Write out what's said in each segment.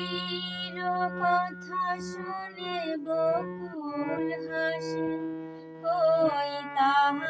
কবির কথা শুনে বকুল হাসে ওই তাহা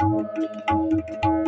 Thank you.